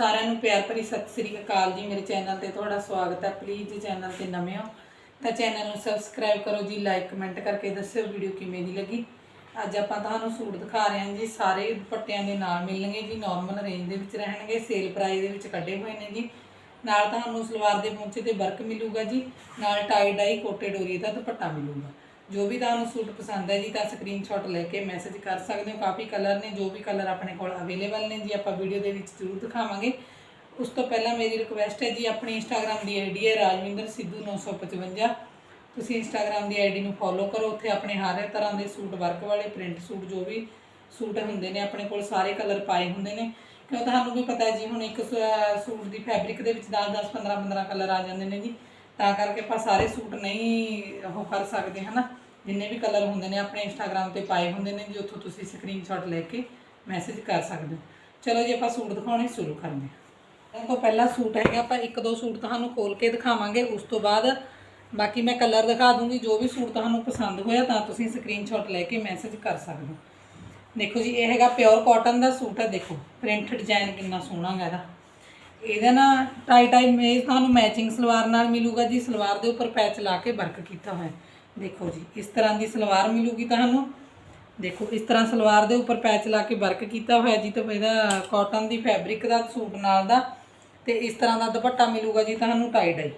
ਸਾਰਿਆਂ ਨੂੰ ਪਿਆਰ ਭਰੀ ਸਤਿ ਸ੍ਰੀ ਅਕਾਲ ਜੀ। ਮੇਰੇ ਚੈਨਲ ਤੇ ਤੁਹਾਡਾ ਸਵਾਗਤ ਹੈ। ਪਲੀਜ਼ ਜੇ ਚੈਨਲ ਤੇ ਨਵੇਂ ਹੋ ਤਾਂ ਚੈਨਲ ਨੂੰ ਸਬਸਕ੍ਰਾਈਬ ਕਰੋ ਜੀ। ਲਾਈਕ ਕਮੈਂਟ ਕਰਕੇ ਦੱਸਿਓ ਵੀਡੀਓ ਕਿਵੇਂ ਦੀ ਲੱਗੀ। ਅੱਜ ਆਪਾਂ ਤੁਹਾਨੂੰ ਸੂਟ ਦਿਖਾ ਰਹੇ ਹਾਂ ਜੀ। ਸਾਰੇ ਦੁਪੱਟਿਆਂ ਦੇ ਨਾਲ ਮਿਲਣਗੇ ਜੀ। ਨਾਰਮਲ ਰੇਂਜ ਦੇ ਵਿੱਚ ਰਹਿਣਗੇ। ਸੇਲ ਪ੍ਰਾਈਸ ਦੇ ਵਿੱਚ ਕੱਢੇ ਹੋਏ ਨੇ ਜੀ। ਨਾਲ ਤੁਹਾਨੂੰ ਸਲਵਾਰ ਦੇ ਪਹੁੰਚੇ ਤੇ ਵਰਕ ਮਿਲੂਗਾ ਜੀ। ਨਾਲ ਟਾਈ ਡਾਈ ਕੋਟੇ ਡੋਰੀ ਦਾ ਦੁਪੱਟਾ ਮਿਲੂਗਾ। ਜੋ ਵੀ ਤੁਹਾਨੂੰ ਸੂਟ ਪਸੰਦ ਹੈ ਜੀ, ਤਾਂ ਸਕਰੀਨਸ਼ਾਟ ਲੈ ਕੇ ਮੈਸੇਜ ਕਰ ਸਕਦੇ ਹੋ। ਕਾਫੀ ਕਲਰ ਨੇ, ਜੋ ਵੀ ਕਲਰ ਆਪਣੇ ਕੋਲ ਅਵੇਲੇਬਲ ਨੇ ਜੀ, ਆਪਾਂ ਵੀਡੀਓ ਦੇ ਵਿੱਚ ਜ਼ਰੂਰ ਦਿਖਾਵਾਂਗੇ। ਉਸ ਤੋਂ ਪਹਿਲਾਂ ਮੇਰੀ ਰਿਕੁਐਸਟ ਹੈ ਜੀ, ਆਪਣੀ ਇੰਸਟਾਗ੍ਰam ਦੀ ਆਈਡੀ ਹੈ ਰਾਜਵਿੰਦਰ ਸਿੱਧੂ 955 ਤੁਸੀਂ ਇੰਸਟਾਗ੍ਰam ਦੀ ਆਈਡੀ ਨੂੰ ਫੋਲੋ ਕਰੋ, ਉੱਥੇ ਆਪਣੇ ਹਰ ਤਰ੍ਹਾਂ ਦੇ ਸੂਟ ਵਰਕ ਵਾਲੇ ਪ੍ਰਿੰਟ ਸੂਟ, ਜੋ ਵੀ ਸੂਟ ਹੁੰਦੇ ਨੇ, ਆਪਣੇ ਕੋਲ ਸਾਰੇ ਕਲਰ ਪਾਏ ਹੁੰਦੇ ਨੇ। ਕਿਉਂ ਤੁਹਾਨੂੰ ਵੀ ਪਤਾ ਜੀ, ਹੁਣ ਇੱਕ ਸੂਟ ਦੀ ਫੈਬਰਿਕ ਦੇ ਵਿੱਚ 10 10 15 15 ਕਲਰ ਆ ਜਾਂਦੇ ਨੇ ਜੀ। ਤਾਂ ਕਰਕੇ ਆਪਾਂ ਸਾਰੇ ਸੂਟ ਨਹੀਂ ਉਹ ਕਰ ਸਕਦੇ, ਹਨਾ? ਜਿੰਨੇ ਵੀ ਕਲਰ ਹੁੰਦੇ ਨੇ ਆਪਣੇ ਇੰਸਟਾਗ੍ਰam ਤੇ ਪਾਏ ਹੁੰਦੇ ਨੇ ਜੀ, ਉੱਥੋਂ ਤੁਸੀਂ ਸਕਰੀਨਸ਼ਾਟ ਲੈ ਕੇ ਮੈਸੇਜ ਕਰ ਸਕਦੇ ਹੋ। ਚਲੋ ਜੀ, ਆਪਾਂ ਸੂਟ ਦਿਖਾਉਣੇ ਸ਼ੁਰੂ ਕਰਦੇ ਹਾਂ। ਇਹ ਤੋਂ ਪਹਿਲਾ ਸੂਟ ਹੈਗਾ, ਆਪਾਂ ਇੱਕ ਦੋ ਸੂਟ ਤੁਹਾਨੂੰ ਖੋਲ ਕੇ ਦਿਖਾਵਾਂਗੇ, ਉਸ ਤੋਂ ਬਾਅਦ ਬਾਕੀ ਮੈਂ ਕਲਰ ਦਿਖਾ ਦੂੰਗੀ, ਜੋ ਵੀ ਸੂਟ ਤੁਹਾਨੂੰ ਪਸੰਦ ਹੋਇਆ ਤਾਂ ਤੁਸੀਂ ਸਕਰੀਨਸ਼ਾਟ ਲੈ ਕੇ ਮੈਸੇਜ ਕਰ ਸਕਦੇ ਹੋ। ਦੇਖੋ ਜੀ, ਇਹ ਹੈਗਾ ਪਿਓਰ ਕਾਟਨ ਦਾ ਸੂਟ ਹੈ, ਦੇਖੋ ਪ੍ਰਿੰਟ ਡਿਜ਼ਾਈਨ ਕਿੰਨਾ ਸੋਹਣਾ ਹੈਗਾ ਇਹਦਾ। ਇਹਦਾ ਨਾ ਟਾਈ ਟਾਈ ਮੇਜ਼ ਤੁਹਾਨੂੰ ਮੈਚਿੰਗ ਸਲਵਾਰ ਨਾਲ ਮਿਲੂਗਾ ਜੀ, ਸਲਵਾਰ ਦੇ ਉੱਪਰ ਪੈਚ ਲਾ ਕੇ ਵਰਕ ਕੀਤਾ ਹੋਇਆ। ਦੇਖੋ ਜੀ, ਇਸ ਤਰ੍ਹਾਂ ਦੀ ਸਲਵਾਰ ਮਿਲੂਗੀ ਤੁਹਾਨੂੰ। ਦੇਖੋ, ਇਸ ਤਰ੍ਹਾਂ ਸਲਵਾਰ ਦੇ ਉੱਪਰ ਪੈਚ ਲਾ ਕੇ ਵਰਕ ਕੀਤਾ ਹੋਇਆ ਜੀ, ਤੇ ਇਹਦਾ ਕਾਟਨ ਦੀ ਫੈਬਰਿਕ ਦਾ, ਸੂਟ ਨਾਲ ਦਾ, ਤੇ ਇਸ ਤਰ੍ਹਾਂ ਦਾ ਦੁਪੱਟਾ ਮਿਲੂਗਾ ਜੀ ਤੁਹਾਨੂੰ ਟਾਈ ਡਾਈ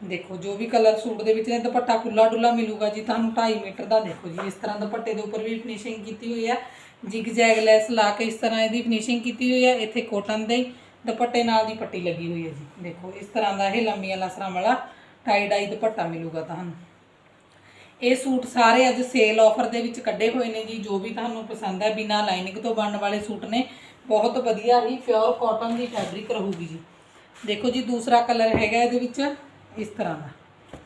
ਦੇਖੋ, ਜੋ ਵੀ ਕਲਰ ਸੂਟ ਦੇ ਵਿੱਚ ਨੇ, ਦੁਪੱਟਾ ਖੁੱਲਾ ਡੁੱਲਾ ਮਿਲੂਗਾ ਜੀ ਤੁਹਾਨੂੰ 2.5 ਮੀਟਰ ਦਾ। ਦੇਖੋ ਜੀ, ਇਸ ਤਰ੍ਹਾਂ ਦੁਪੱਟੇ ਦੇ ਉੱਪਰ ਵੀ ਫਿਨਿਸ਼ਿੰਗ ਕੀਤੀ ਹੋਈ ਹੈ ਜਿਗ ਜੈਗ ਲੈਸ ਲਾ ਕੇ ਇਸ ਤਰ੍ਹਾਂ ਇਹਦੀ ਫਿਨਿਸ਼ਿੰਗ ਕੀਤੀ ਹੋਈ ਹੈ ਇੱਥੇ ਕੋਟਨ ਦੇ ਦੁਪੱਟੇ ਨਾਲ ਦੀ ਪੱਟੀ ਲੱਗੀ ਹੋਈ ਹੈ ਜੀ। ਦੇਖੋ, ਇਸ ਤਰ੍ਹਾਂ ਦਾ ਇਹ ਲੰਮੀਆਂ ਲਸਰਾਂ ਵਾਲਾ ਟਾਈ ਡਾਈ ਦੁਪੱਟਾ ਮਿਲੂਗਾ ਤੁਹਾਨੂੰ। ਇਹ ਸੂਟ ਸਾਰੇ ਅੱਜ ਸੇਲ ਆਫਰ ਦੇ ਵਿੱਚ ਕੱਢੇ ਹੋਏ ਨੇ ਜੀ, ਜੋ ਵੀ ਤੁਹਾਨੂੰ ਪਸੰਦ ਹੈ, ਬਿਨਾ ਲਾਈਨਿੰਗ ਤੋਂ ਬਣਨ ਵਾਲੇ ਸੂਟ ਨੇ। ਬਹੁਤ ਵਧੀਆ ਹੀ ਪਿਓਰ ਕਾਟਨ ਦੀ ਫੈਬਰਿਕ ਰਹੂਗੀ ਜੀ। ਦੇਖੋ ਜੀ, ਦੂਸਰਾ ਕਲਰ ਹੈਗਾ ਇਹਦੇ ਵਿੱਚ ਇਸ ਤਰ੍ਹਾਂ ਦਾ।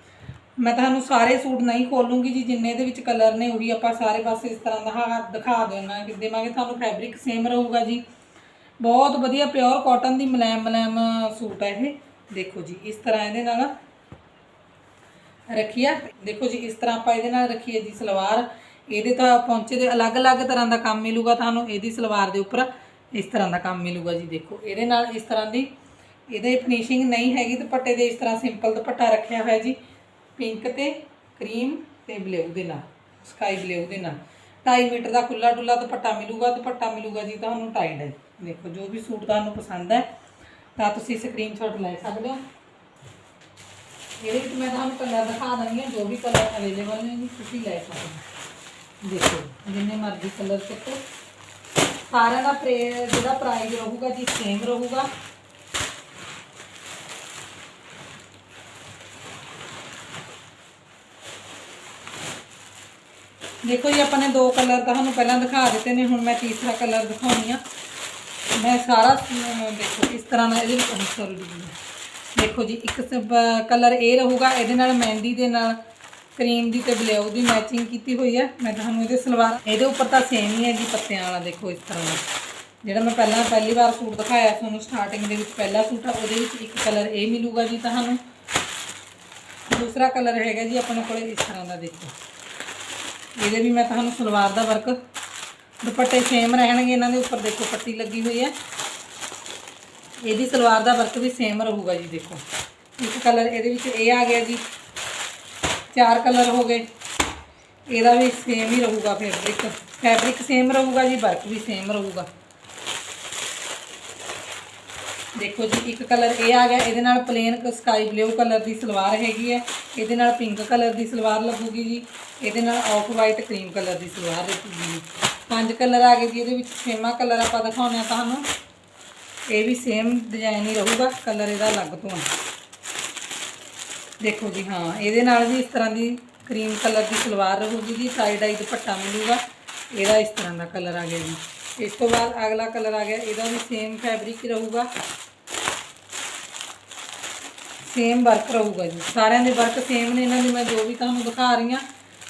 ਮੈਂ ਤੁਹਾਨੂੰ ਸਾਰੇ ਸੂਟ ਨਹੀਂ ਖੋਲੂੰਗੀ ਜੀ, ਜਿੰਨੇ ਇਹਦੇ ਵਿੱਚ ਕਲਰ ਨੇ, ਉਹੀ ਆਪਾਂ ਸਾਰੇ ਪਾਸੇ ਇਸ ਤਰ੍ਹਾਂ ਦਾ ਦਿਖਾ ਦੇਣਾ ਕਿ ਦੇਵਾਂਗੇ, ਤੁਹਾਨੂੰ ਫੈਬਰਿਕ ਸੇਮ ਰਹੂਗਾ ਜੀ। ਬਹੁਤ ਵਧੀਆ ਪਿਓਰ ਕਾਟਨ ਦੀ ਮਲੈਮ ਮਲੈਮ ਸੂਟ ਹੈ ਇਹ। ਦੇਖੋ ਜੀ, ਇਸ ਤਰ੍ਹਾਂ ਇਹਦੇ ਨਾਲ ਰੱਖੀਆ। ਦੇਖੋ ਜੀ, ਇਸ ਤਰ੍ਹਾਂ ਆਪਾਂ ਇਹਦੇ ਨਾਲ ਰੱਖੀਏ ਜੀ ਸਲਵਾਰ। ਇਹਦੇ ਤਾਂ ਪੌਂਚੇ ਦੇ ਅਲੱਗ-ਅਲੱਗ ਤਰ੍ਹਾਂ ਦਾ ਕੰਮ ਮਿਲੂਗਾ ਤੁਹਾਨੂੰ, ਇਹਦੀ ਸਲਵਾਰ ਦੇ ਉੱਪਰ ਇਸ ਤਰ੍ਹਾਂ ਦਾ ਕੰਮ ਮਿਲੂਗਾ ਜੀ। ਦੇਖੋ, ਇਹਦੇ ਨਾਲ ਇਸ ਤਰ੍ਹਾਂ ਦੀ, ਇਹਦੇ ਫਿਨਿਸ਼ਿੰਗ ਨਹੀਂ ਹੈਗੀ, ਦੁਪੱਟੇ ਦੇ ਇਸ ਤਰ੍ਹਾਂ ਸਿੰਪਲ ਦੁਪੱਟਾ ਰੱਖਿਆ ਹੋਇਆ ਜੀ। ਪਿੰਕ ਤੇ ਕਰੀਮ ਤੇ ਬਲੂ ਦੇ ਨਾਲ ਸਕਾਈ ਬਲੂ ਦੇ ਨਾਲ। 2.5 ਮੀਟਰ ਦਾ ਖੁੱਲਾ ਡੁੱਲਾ ਦੁਪੱਟਾ ਮਿਲੂਗਾ ਦੁਪੱਟਾ ਮਿਲੂਗਾ ਜੀ ਤੁਹਾਨੂੰ ਟਾਈਡ ਹੈ ਦੇਖੋ, ਜੋ ਵੀ ਸੂਟ ਤੁਹਾਨੂੰ ਪਸੰਦ ਹੈ, ਤਾਂ ਤੁਸੀਂ ਸਕਰੀਨਸ਼ਾਟ ਲੈ ਸਕਦੇ ਹੋ। ਇਹਦੇ ਵਿੱਚ ਮੈਂ ਤੁਹਾਨੂੰ ਕਲਰ ਦਿਖਾ ਦਿੰਦੀ ਹਾਂ, ਜੋ ਵੀ ਕਲਰ ਅਵੇਲੇਬਲ ਨੇ ਜੀ, ਤੁਸੀਂ ਲੈ ਸਕਦੇ ਦੇਖੋ, ਜਿੰਨੇ ਮਰਜ਼ੀ ਕਲਰ ਚੱਕੋ। ਸਾਰਿਆਂ ਦਾ ਪ੍ਰੇ ਜਿਹੜਾ ਪ੍ਰਾਈਸ ਰਹੂਗਾ ਜੀ ਸੇਮ ਰਹੂਗਾ। ਦੇਖੋ ਜੀ, ਆਪਾਂ ਨੇ ਦੋ ਕਲਰ ਤੁਹਾਨੂੰ ਪਹਿਲਾਂ ਦਿਖਾ ਦਿੱਤੇ ਨੇ, ਹੁਣ ਮੈਂ ਤੀਸਰਾ ਕਲਰ ਦਿਖਾਉਣੀ ਆ। ਮੈਂ ਸਾਰਾ ਦੇਖੋ, ਇਸ ਤਰ੍ਹਾਂ ਦਾ ਇਹਦੇ ਵਿੱਚ ਸੌਰੀ ਦੇਖੋ ਜੀ, ਇੱਕ ਕਲਰ ਇਹ ਰਹੂਗਾ, ਇਹਦੇ ਨਾਲ ਮਹਿੰਦੀ ਦੇ ਨਾਲ ਕਰੀਮ ਦੀ ਤੇ ਬਲੇਊ ਦੀ ਮੈਚਿੰਗ ਕੀਤੀ ਹੋਈ ਹੈ ਮੈਂ ਤੁਹਾਨੂੰ ਇਹਦੇ ਸਲਵਾਰ, ਇਹਦੇ ਉੱਪਰ ਤਾਂ ਸੇਮ ਹੀ ਹੈ ਜੀ ਪੱਤਿਆਂ ਵਾਲਾ, ਦੇਖੋ ਇਸ ਤਰ੍ਹਾਂ ਦਾ। ਜਿਹੜਾ ਮੈਂ ਪਹਿਲਾਂ, ਪਹਿਲੀ ਵਾਰ ਸੂਟ ਦਿਖਾਇਆ, ਤੁਹਾਨੂੰ ਸਟਾਰਟਿੰਗ ਦੇ ਵਿੱਚ ਪਹਿਲਾ ਸੂਟ ਆ, ਉਹਦੇ ਵਿੱਚ ਇੱਕ ਕਲਰ ਇਹ ਮਿਲੂਗਾ ਜੀ ਤੁਹਾਨੂੰ। ਦੂਸਰਾ ਕਲਰ ਹੈਗਾ ਜੀ ਆਪਣੇ ਕੋਲੇ, ਇਸ ਤਰ੍ਹਾਂ ਦਾ ਦੇਖੋ। ਇਹਦੇ ਵੀ ਮੈਂ ਤੁਹਾਨੂੰ ਸਲਵਾਰ ਦਾ ਵਰਕ ਦੁਪੱਟੇ ਸੇਮ ਰਹਿਣਗੇ, ਇਹਨਾਂ ਦੇ ਉੱਪਰ ਦੇਖੋ ਪੱਟੀ ਲੱਗੀ ਹੋਈ ਹੈ ਇਹਦੀ ਸਲਵਾਰ ਦਾ ਵਰਕ ਵੀ ਸੇਮ ਰਹੂਗਾ ਜੀ, ਦੇਖੋ। ਇੱਕ ਕਲਰ ਇਹਦੇ ਵਿੱਚ ਇਹ ਆ ਗਿਆ ਜੀ, ਚਾਰ ਕਲਰ ਹੋ ਗਏ। ਇਹਦਾ ਵੀ ਸੇਮ ਹੀ ਰਹੂਗਾ ਫੈਬਰਿਕ ਫੈਬਰਿਕ ਸੇਮ ਰਹੂਗਾ ਜੀ, ਵਰਕ ਵੀ ਸੇਮ ਰਹੂਗਾ। ਦੇਖੋ ਜੀ, ਇੱਕ ਕਲਰ ਇਹ ਆ ਗਿਆ, ਇਹਦੇ ਨਾਲ ਪਲੇਨ ਸਕਾਈ ਬਲੂ ਕਲਰ ਦੀ ਸਲਵਾਰ ਹੈਗੀ ਹੈ। ਇਹਦੇ ਨਾਲ ਪਿੰਕ ਕਲਰ ਦੀ ਸਲਵਾਰ ਲੱਗੂਗੀ ਜੀ। ਇਹਦੇ ਨਾਲ ਆਫ ਵਾਈਟ ਕਰੀਮ ਕਲਰ ਦੀ ਸਲਵਾਰ ਲੱਗੂਗੀ ਜੀ। ਪੰਜ ਕਲਰ ਆ ਗਏ ਜੀ, ਇਹਦੇ ਵਿੱਚ ਛੇਵਾਂ ਕਲਰ ਆਪਾਂ ਦਿਖਾਉਂਦੇ ਆ ਤੁਹਾਨੂੰ। ਇਹ ਵੀ ਸੇਮ ਡਿਜ਼ਾਈਨ ਹੀ ਰਹੂਗਾ ਕਲਰ ਇਹਦਾ ਅਲੱਗ ਤੋਂ ਆ। ਦੇਖੋ ਜੀ, ਹਾਂ, ਇਹਦੇ ਨਾਲ ਵੀ ਇਸ ਤਰ੍ਹਾਂ ਦੀ ਕਰੀਮ ਕਲਰ ਦੀ ਸਲਵਾਰ ਰਹੂਗੀ ਜੀ ਸਾਈਡ ਆਈ ਦੁਪੱਟਾ ਮਿਲੂਗਾ। ਇਹਦਾ ਇਸ ਤਰ੍ਹਾਂ ਦਾ ਕਲਰ ਆ ਗਿਆ ਜੀ। ਇਸ ਤੋਂ ਬਾਅਦ ਅਗਲਾ ਕਲਰ ਆ ਗਿਆ, ਇਹਦਾ ਵੀ ਸੇਮ ਫੈਬਰਿਕ ਹੀ ਰਹੂਗਾ। ਸੇਮ ਵਰਕ ਰਹੂਗਾ ਜੀ। ਸਾਰਿਆਂ ਦੇ ਵਰਕ ਸੇਮ ਨੇ, ਇਹਨਾਂ ਦੀ ਮੈਂ ਜੋ ਵੀ ਤੁਹਾਨੂੰ ਦਿਖਾ ਰਹੀ ਹਾਂ,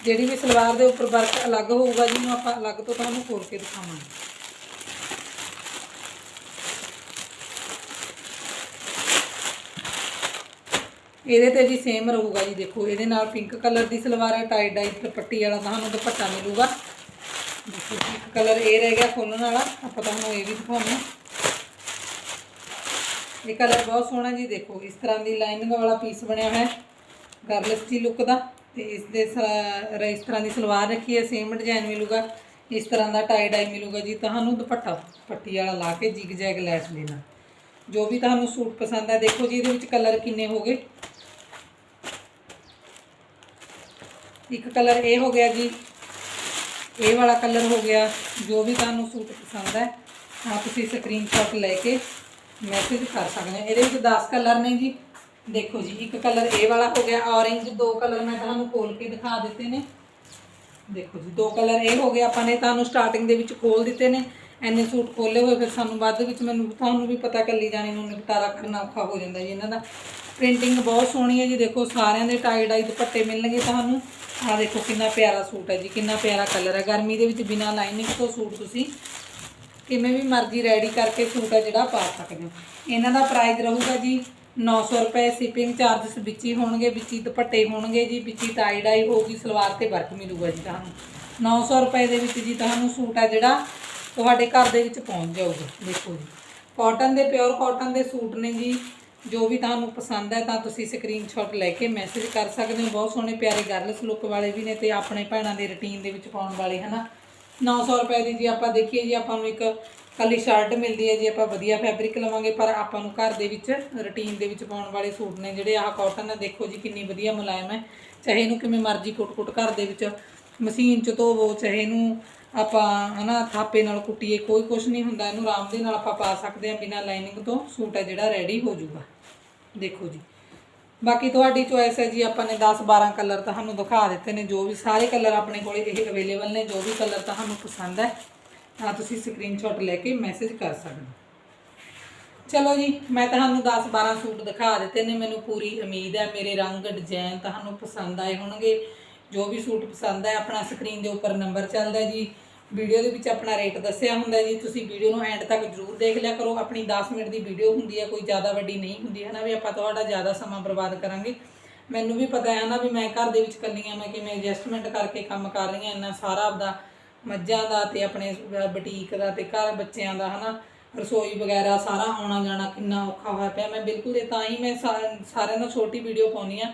ਜਿਹੜੀ ਵੀ ਸਲਵਾਰ ਦੇ ਉੱਪਰ ਵਰਕ ਅਲੱਗ ਹੋਊਗਾ ਜੀ ਨੂੰ ਆਪਾਂ ਅਲੱਗ ਤੋਂ ਤੁਹਾਨੂੰ ਖੋਲ ਕੇ ਦਿਖਾਵਾਂਗੇ। ਇਹਦੇ ਤੇ ਜੀ ਸੇਮ ਰਹੂਗਾ ਜੀ ਦੇਖੋ ਇਹਦੇ ਨਾਲ ਪਿੰਕ ਕਲਰ ਦੀ ਸਲਵਾਰ ਹੈ ਟਾਈ ਡਾਈ ਪੱਟੀ ਵਾਲਾ ਤੁਹਾਨੂੰ ਦੁਪੱਟਾ ਮਿਲੂਗਾ। ਦੇਖੋ ਜੀ, ਕਲਰ ਇਹ ਰਹਿ ਗਿਆ ਖੋਲਣ ਵਾਲਾ ਆਪਾਂ ਤੁਹਾਨੂੰ ਇਹ ਵੀ ਦਿਖਾਉਂਦੇ ਹਾਂ। ਇਹ ਕਲਰ ਬਹੁਤ ਸੋਹਣਾ ਜੀ ਦੇਖੋ ਇਸ ਤਰ੍ਹਾਂ ਦੀ ਲਾਈਨਿੰਗ ਵਾਲਾ ਪੀਸ ਬਣਿਆ ਹੋਇਆ ਗਰਲਸ ਜੀ ਲੁੱਕ ਦਾ। ਤੇ ਇਸ ਦੇ ਸ- ਇਸ ਤਰ੍ਹਾਂ ਦੀ ਸਲਵਾਰ ਰੱਖੀ ਹੈ ਸੇਮ ਡਿਜ਼ਾਈਨ ਮਿਲੂਗਾ। ਇਸ ਤਰ੍ਹਾਂ ਦਾ ਟਾਈ ਡਾਈ ਮਿਲੂਗਾ ਜੀ ਤੁਹਾਨੂੰ ਦੁਪੱਟਾ ਪੱਟੀ ਵਾਲਾ ਲਾ ਕੇ ਜਿਗ ਜੈਗ ਲੈਸ ਦੇਣਾ। ਜੋ ਵੀ ਤੁਹਾਨੂੰ ਸੂਟ ਪਸੰਦ ਹੈ ਦੇਖੋ ਜੀ ਇਹਦੇ ਵਿੱਚ ਕਲਰ ਕਿੰਨੇ ਹੋ ਗਏ ਇੱਕ ਕਲਰ ਇਹ ਹੋ ਗਿਆ ਜੀ, ਇਹ ਵਾਲਾ ਕਲਰ ਹੋ ਗਿਆ, ਜੋ ਵੀ ਤੁਹਾਨੂੰ ਸੂਟ ਪਸੰਦ ਹੈ ਆ ਤੁਸੀਂ ਸਕਰੀਨਸ਼ਾਟ ਲੈ ਕੇ ਮੈਸੇਜ ਕਰ ਸਕਦੇ ਹੋ। ਇਹਦੇ ਵਿੱਚ 10 ਕਲਰ ਨੇ ਜੀ। ਦੇਖੋ ਜੀ, ਇੱਕ ਕਲਰ ਇਹ ਵਾਲਾ ਹੋ ਗਿਆ ਔਰੇਂਜ ਦੋ ਕਲਰ ਮੈਂ ਤੁਹਾਨੂੰ ਖੋਲ ਕੇ ਦਿਖਾ ਦਿੱਤੇ ਨੇ। ਦੇਖੋ ਜੀ, ਦੋ ਕਲਰ ਇਹ ਹੋ ਗਏ, ਆਪਾਂ ਨੇ ਤੁਹਾਨੂੰ ਸਟਾਰਟਿੰਗ ਦੇ ਵਿੱਚ ਖੋਲ ਦਿੱਤੇ ਨੇ। ਐਨੇ ਸੂਟ ਖੋਲੇ ਹੋਏ, ਫਿਰ ਸਾਨੂੰ ਬਾਅਦ ਵਿੱਚ ਮੈਨੂੰ, ਤੁਹਾਨੂੰ ਵੀ ਪਤਾ ਕੱਲੀ ਜਾਣੀ ਨੂੰ ਨਿਪਟਾਰਾ ਕਰਨਾ ਔਖਾ ਹੋ ਜਾਂਦਾ ਜੀ ਇਹਨਾਂ ਦਾ। ਪ੍ਰਿੰਟਿੰਗ ਬਹੁਤ ਸੋਹਣੀ ਹੈ ਜੀ, ਦੇਖੋ ਸਾਰਿਆਂ ਦੇ ਟਾਈ ਡਾਈ ਦੁਪੱਟੇ ਮਿਲਣਗੇ ਤੁਹਾਨੂੰ। ਆਹ ਦੇਖੋ ਕਿੰਨਾ ਪਿਆਰਾ ਸੂਟ ਹੈ ਜੀ, ਕਿੰਨਾ ਪਿਆਰਾ ਕਲਰ ਹੈ। ਗਰਮੀ ਦੇ ਵਿੱਚ ਬਿਨਾ ਲਾਈਨਿੰਗ ਤੋਂ ਸੂਟ ਤੁਸੀਂ ਕਿਵੇਂ ਵੀ ਮਰਜ਼ੀ ਰੈਡੀ ਕਰਕੇ ਸੂਟ ਹੈ ਜਿਹੜਾ ਪਾ ਸਕਦੇ ਹੋ। ਇਹਨਾਂ ਦਾ ਪ੍ਰਾਈਸ ਰਹੂਗਾ ਜੀ 900 ਰੁਪਏ ਸ਼ਿਪਿੰਗ ਚਾਰजेस ਵਿੱਚ ਹੀ ਹੋਣਗੇ, ਵਿੱਚ ਹੀ ਦੁਪੱਟੇ ਹੋਣਗੇ ਜੀ, ਵਿੱਚ ਹੀ ਟਾਈ ਡਾਈ ਹੋਊਗੀ, ਸਲਵਾਰ ਤੇ ਵਰਕ ਮਿਲੂਗਾ ਜੀ ਤੁਹਾਨੂੰ। 900 ਰੁਪਏ ਦੇ ਵਿੱਚ ਜੀ ਤੁਹਾਨੂੰ ਸੂਟ ਹੈ ਜਿਹੜਾ ਤੁਹਾਡੇ ਘਰ ਦੇ ਵਿੱਚ ਪਹੁੰਚ ਜਾਊਗਾ ਦੇਖੋ ਜੀ। ਕਾਟਨ ਦੇ ਪਿਓਰ ਕਾਟਨ ਦੇ ਸੂਟ ਨੇ ਜੀ, ਜੋ ਵੀ ਤੁਹਾਨੂੰ ਪਸੰਦ ਹੈ ਤਾਂ ਤੁਸੀਂ ਸਕਰੀਨਸ਼ਾਟ ਲੈ ਕੇ ਮੈਸੇਜ ਕਰ ਸਕਦੇ ਹੋ। ਬਹੁਤ ਸੋਹਣੇ ਪਿਆਰੇ ਗਰਲਸ ਲੁੱਕ ਵਾਲੇ ਵੀ ਨੇ ਤੇ ਆਪਣੇ ਭੈਣਾਂ ਦੇ ਰੁਟੀਨ ਦੇ ਵਿੱਚ ਪਾਉਣ ਵਾਲੇ, ਹਨਾ। 900 ਰੁਪਏ ਦੀ ਜੀ ਆਪਾਂ ਦੇਖੀਏ ਜੀ, ਆਪਾਂ ਨੂੰ ਇੱਕ ਕੱਲੀ ਸ਼ਰਟ ਮਿਲਦੀ ਹੈ ਜੀ, ਆਪਾਂ ਵਧੀਆ ਫੈਬਰਿਕ ਲਵਾਂਗੇ, ਪਰ ਆਪਾਂ ਨੂੰ ਘਰ ਦੇ ਵਿੱਚ ਰੁਟੀਨ ਦੇ ਵਿੱਚ ਪਾਉਣ ਵਾਲੇ ਸੂਟ ਨੇ ਜਿਹੜੇ ਆਹ ਕਾਟਨ ਹੈ। ਦੇਖੋ ਜੀ, ਕਿੰਨੀ ਵਧੀਆ ਮੁਲਾਇਮ ਹੈ। ਚਾਹੇ ਇਹਨੂੰ ਕਿਵੇਂ ਮਰਜ਼ੀ ਕੁੱਟ-ਕੁੱਟ ਘਰ ਦੇ ਵਿੱਚ ਮਸ਼ੀਨ 'ਚ ਧੋਵੋ, ਚਾਹੇ ਇਹਨੂੰ ਆਪਾਂ ਹਨਾ ਥਾਪੇ ਨਾਲ ਕੁੱਟੀਏ, ਕੋਈ ਕੁਝ ਨਹੀਂ ਹੁੰਦਾ, ਇਹਨੂੰ ਆਰਾਮ ਦੇ ਨਾਲ ਆਪਾਂ ਪਾ ਸਕਦੇ ਹਾਂ ਬਿਨਾਂ ਲਾਈਨਿੰਗ ਤੋਂ, ਸੂਟ ਹੈ ਜਿਹੜਾ ਰੈਡੀ ਹੋ ਜਾਊਗਾ। ਦੇਖੋ ਜੀ। ਬਾਕੀ ਤੁਹਾਡੀ ਚੋਇਸ ਹੈ ਜੀ, ਆਪਾਂ ਨੇ 10 12 ਕਲਰ ਤੁਹਾਨੂੰ ਦਿਖਾ ਦਿੱਤੇ ਨੇ, ਜੋ ਵੀ ਸਾਰੇ ਕਲਰ ਆਪਣੇ ਕੋਲੇ ਇਹ ਅਵੇਲੇਬਲ ਨੇ, ਜੋ ਵੀ ਕਲਰ ਤੁਹਾਨੂੰ ਪਸੰਦ ਹੈ, ਤਾਂ ਤੁਸੀਂ ਸਕਰੀਨਸ਼ਾਟ ਲੈ ਕੇ ਮੈਸੇਜ ਕਰ ਸਕਦੇ ਹੋ। ਚਲੋ ਜੀ, ਮੈਂ ਤੁਹਾਨੂੰ 10 12 ਸੂਟ ਦਿਖਾ ਦਿੱਤੇ ਨੇ, ਮੈਨੂੰ ਪੂਰੀ ਉਮੀਦ ਹੈ, ਮੇਰੇ ਰੰਗ ਡਿਜ਼ਾਈਨ ਤੁਹਾਨੂੰ ਪਸੰਦ ਆਏ ਹੋਣਗੇ। ਜੋ ਵੀ ਸੂਟ ਪਸੰਦ ਹੈ, ਆਪਣਾ ਸਕਰੀਨ ਦੇ ਉੱਪਰ ਨੰਬਰ ਚੱਲਦਾ ਜੀ। ਵੀਡੀਓ ਦੇ ਵਿੱਚ ਆਪਣਾ ਰੇਟ ਦੱਸਿਆ ਹੁੰਦਾ ਜੀ। ਤੁਸੀਂ ਵੀਡੀਓ ਨੂੰ ਐਂਡ ਤੱਕ ਜ਼ਰੂਰ ਦੇਖ ਲਿਆ ਕਰੋ। ਆਪਣੀ 10 ਮਿੰਟ ਦੀ ਵੀਡੀਓ ਹੁੰਦੀ ਹੈ, ਕੋਈ ਜ਼ਿਆਦਾ ਵੱਡੀ ਨਹੀਂ ਹੁੰਦੀ, ਹੈ ਨਾ ਵੀ ਆਪਾਂ ਤੁਹਾਡਾ ਜ਼ਿਆਦਾ ਸਮਾਂ ਬਰਬਾਦ ਕਰਾਂਗੇ। ਮੈਨੂੰ ਵੀ ਪਤਾ ਹੈ ਨਾ ਵੀ ਮੈਂ ਘਰ ਦੇ ਵਿੱਚ ਇਕੱਲੀ ਹਾਂ, ਮੈਂ ਕਿਵੇਂ ਐਡਜਸਟਮੈਂਟ ਕਰਕੇ ਕੰਮ ਕਰ ਰਹੀ ਹਾਂ, ਇੰਨਾ ਸਾਰਾ ਆਪਦਾ ਮੱਝਾਂ ਦਾ ਤੇ ਆਪਣੇ ਬੁਟੀਕ ਦਾ ਤੇ ਘਰ ਬੱਚਿਆਂ ਦਾ, ਹਨਾ। ਰਸੋਈ ਵਗੈਰਾ ਸਾਰਾ ਆਉਣਾ ਜਾਣਾ ਕਿੰਨਾ ਔਖਾ ਹੋਇਆ ਪਿਆ। ਮੈਂ ਬਿਲਕੁਲ ਤਾਂ ਹੀ ਮੈਂ ਸਾਰਿਆਂ ਨਾਲ ਛੋਟੀ ਵੀਡੀਓ ਪਾਉਣੀ ਆ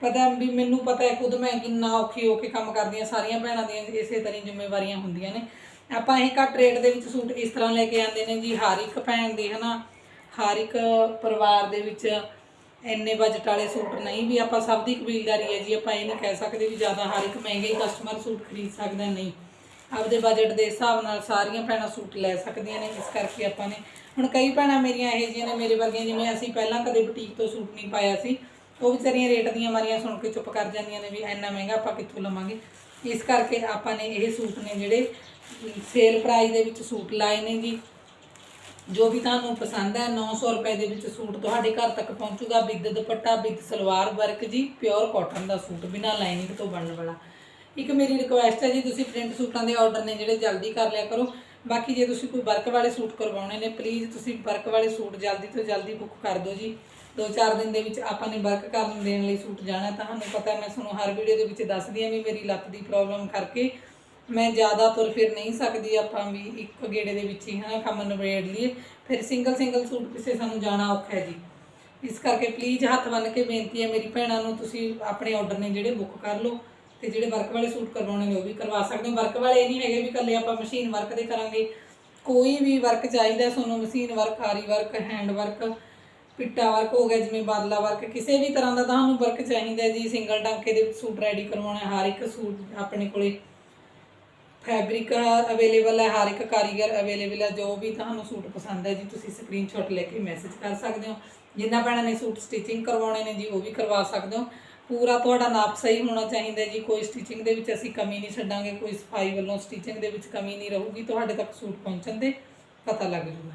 ਪਤਾ ਵੀ ਮੈਨੂੰ ਪਤਾ ਹੈ ਖੁਦ ਮੈਂ ਕਿੰਨਾ ਔਖੀ ਹੋ ਕੇ ਕੰਮ ਕਰਦੀ ਹਾਂ, ਸਾਰੀਆਂ ਭੈਣਾਂ ਦੀਆਂ ਇਸੇ ਤਰ੍ਹਾਂ ਹੀ ਜ਼ਿੰਮੇਵਾਰੀਆਂ ਹੁੰਦੀਆਂ ਨੇ। ਆਪਾਂ ਇਹ ਘੱਟ ਰੇਟ ਦੇ ਵਿੱਚ ਸੂਟ ਇਸ ਤਰ੍ਹਾਂ ਲੈ ਕੇ ਆਉਂਦੇ ਨੇ ਜੀ, ਹਰ ਇੱਕ ਭੈਣ ਦੇ, ਹਨਾ, ਹਰ ਇੱਕ ਪਰਿਵਾਰ ਦੇ ਵਿੱਚ ਇੰਨੇ ਬਜਟ ਵਾਲੇ ਸੂਟ ਨਹੀਂ ਵੀ ਆਪਾਂ ਸਭ ਦੀ ਕਬੀਲਦਾਰੀ ਹੈ ਜੀ, ਆਪਾਂ ਇਹ ਨਹੀਂ ਕਹਿ ਸਕਦੇ ਵੀ ਜ਼ਿਆਦਾ ਹਰ ਇੱਕ ਮਹਿੰਗੇ ਕਸਟਮਰ ਸੂਟ ਖਰੀਦ ਸਕਦਾ ਨਹੀਂ। ਆਪਦੇ ਬਜਟ ਦੇ ਹਿਸਾਬ ਨਾਲ ਸਾਰੀਆਂ ਭੈਣਾਂ ਸੂਟ ਲੈ ਸਕਦੀਆਂ ਨੇ, ਇਸ ਕਰਕੇ ਆਪਾਂ ਨੇ। ਹੁਣ ਕਈ ਭੈਣਾਂ ਮੇਰੀਆਂ ਇਹੋ ਜਿਹੀਆਂ ਨੇ, ਮੇਰੇ ਵਰਗੀਆਂ, ਜਿਵੇਂ ਅਸੀਂ ਪਹਿਲਾਂ ਕਦੇ ਬੁਟੀਕ ਤੋਂ ਸੂਟ ਨਹੀਂ ਪਾਇਆ ਸੀ। ਉਹ ਵਿਚਾਰੀਆਂ ਰੇਟ ਦੀਆਂ ਮਾਰੀਆਂ ਸੁਣ ਕੇ ਚੁੱਪ ਕਰ ਜਾਂਦੀਆਂ ਨੇ ਵੀ ਇੰਨਾ ਮਹਿੰਗਾ ਆਪਾਂ ਕਿੱਥੋਂ ਲਵਾਂਗੇ। ਇਸ ਕਰਕੇ ਆਪਾਂ ਨੇ ਇਹ ਸੂਟ ਨੇ ਜਿਹੜੇ ਸੇਲ ਪ੍ਰਾਈਸ ਦੇ ਵਿੱਚ ਸੂਟ ਲਾਏ ਨੇ ਜੀ ਜੋ ਵੀ ਤੁਹਾਨੂੰ ਪਸੰਦ ਹੈ 900 ਰੁਪਏ ਦੇ ਵਿੱਚ ਸੂਟ ਤੁਹਾਡੇ ਘਰ ਤੱਕ ਪਹੁੰਚੂਗਾ। With dupatta with salwar work ਜੀ ਪਿਓਰ ਕਾਟਨ ਦਾ ਸੂਟ, ਬਿਨਾਂ ਲਾਈਨਿੰਗ ਤੋਂ ਬਣਨ ਵਾਲਾ। ਇੱਕ ਮੇਰੀ ਰਿਕੁਐਸਟ ਹੈ ਜੀ, ਤੁਸੀਂ ਪ੍ਰਿੰਟ ਸੂਟਾਂ ਦੇ ਆਰਡਰ ਨੇ ਜਿਹੜੇ ਜਲਦੀ ਕਰ ਲਿਆ ਕਰੋ। ਬਾਕੀ ਜੇ ਤੁਸੀਂ ਕੋਈ ਵਰਕ ਵਾਲੇ ਸੂਟ ਕਰਵਾਉਣੇ ਨੇ ਪਲੀਜ਼ ਤੁਸੀਂ ਵਰਕ ਵਾਲੇ ਸੂਟ ਜਲਦੀ ਤੋਂ ਜਲਦੀ ਬੁੱਕ ਕਰ ਦਿਓ ਜੀ। ਦੋ ਚਾਰ ਦਿਨ ਦੇ ਵਿੱਚ ਆਪਾਂ ਨੇ ਵਰਕ ਕਰਨ ਦੇਣ ਲਈ ਸੂਟ ਜਾਣਾ ਤੁਹਾਨੂੰ ਪਤਾ ਮੈਂ ਤੁਹਾਨੂੰ ਹਰ ਵੀਡੀਓ ਦੇ ਵਿੱਚ ਦੱਸਦੀ ਹਾਂ ਵੀ ਮੇਰੀ ਲੱਤ ਦੀ ਪ੍ਰੋਬਲਮ ਕਰਕੇ ਮੈਂ ਜ਼ਿਆਦਾ ਤੁਰ ਫਿਰ ਨਹੀਂ ਸਕਦੀ, ਆਪਾਂ ਵੀ ਇੱਕ ਗੇੜੇ ਦੇ ਵਿੱਚ ਹੀ, ਹਨਾ, ਕੰਮ ਨਿਬੇੜ ਲਈਏ। ਫਿਰ ਸਿੰਗਲ ਸਿੰਗਲ ਸੂਟ ਕਿਸੇ ਸਾਨੂੰ ਜਾਣਾ ਔਖਾ ਹੈ ਜੀ। ਇਸ ਕਰਕੇ ਪਲੀਜ਼ ਹੱਥ ਬੰਨ ਕੇ ਬੇਨਤੀ ਹੈ ਮੇਰੀ ਭੈਣਾਂ ਨੂੰ, ਤੁਸੀਂ ਆਪਣੇ ਆਰਡਰ ਨੇ ਜਿਹੜੇ ਬੁੱਕ ਕਰ ਲਓ ਤੇ ਜਿਹੜੇ ਵਰਕ ਵਾਲੇ ਸੂਟ ਕਰਵਾਉਣੇ ਨੇ ਉਹ ਵੀ ਕਰਵਾ ਸਕਦੇ ਹੋ। ਵਰਕ ਵਾਲੇ ਇਹ ਨਹੀਂ ਹੈਗੇ ਵੀ ਇਕੱਲੇ ਆਪਾਂ ਮਸ਼ੀਨ ਵਰਕ ਦੇ ਕਰਾਂਗੇ। ਕੋਈ ਵੀ ਵਰਕ ਚਾਹੀਦਾ ਤੁਹਾਨੂੰ machine work aari work hand work ਪਿੱਟਾ work ਹੋ ਗਿਆ, ਜਿਵੇਂ ਬਾਦਲਾ ਵਰਕ, ਕਿਸੇ ਵੀ ਤਰ੍ਹਾਂ ਦਾ ਤੁਹਾਨੂੰ ਵਰਕ ਚਾਹੀਦਾ ਜੀ। ਸਿੰਗਲ ਟਾਂਕੇ ਦੇ ਵਿੱਚ ਸੂਟ ਰੈਡੀ ਕਰਵਾਉਣਾ ਹਰ ਇੱਕ ਸੂਟ ਆਪਣੇ ਕੋਲੇ ਫੈਬਰਿਕ ਅਵੇਲੇਬਲ ਹੈ, ਹਰ ਇੱਕ ਕਾਰੀਗਰ ਅਵੇਲੇਬਲ ਹੈ, ਜੋ ਵੀ ਤੁਹਾਨੂੰ ਸੂਟ ਪਸੰਦ ਹੈ ਜੀ, ਤੁਸੀਂ ਸਕਰੀਨਸ਼ਾਟ ਲੈ ਕੇ ਮੈਸੇਜ ਕਰ ਸਕਦੇ ਹੋ। ਜਿੰਨਾ ਭੈਣਾਂ ਨੇ ਸੂਟ ਸਟਿਚਿੰਗ ਕਰਵਾਉਣੇ ਨੇ ਜੀ, ਉਹ ਵੀ ਕਰਵਾ ਸਕਦੇ ਹੋ। ਪੂਰਾ ਤੁਹਾਡਾ ਨਾਪ ਸਹੀ ਹੋਣਾ ਚਾਹੀਦਾ ਜੀ, ਕੋਈ ਸਟਿਚਿੰਗ ਦੇ ਵਿੱਚ ਅਸੀਂ ਕਮੀ ਨਹੀਂ ਛੱਡਾਂਗੇ, ਕੋਈ ਸਫ਼ਾਈ ਵੱਲੋਂ ਸਟਿਚਿੰਗ ਦੇ ਵਿੱਚ ਕਮੀ ਨਹੀਂ ਰਹੂਗੀ, ਤੁਹਾਡੇ ਤੱਕ ਸੂਟ ਪਹੁੰਚਣ ਦੇ ਪਤਾ ਲੱਗ ਜੂਗਾ।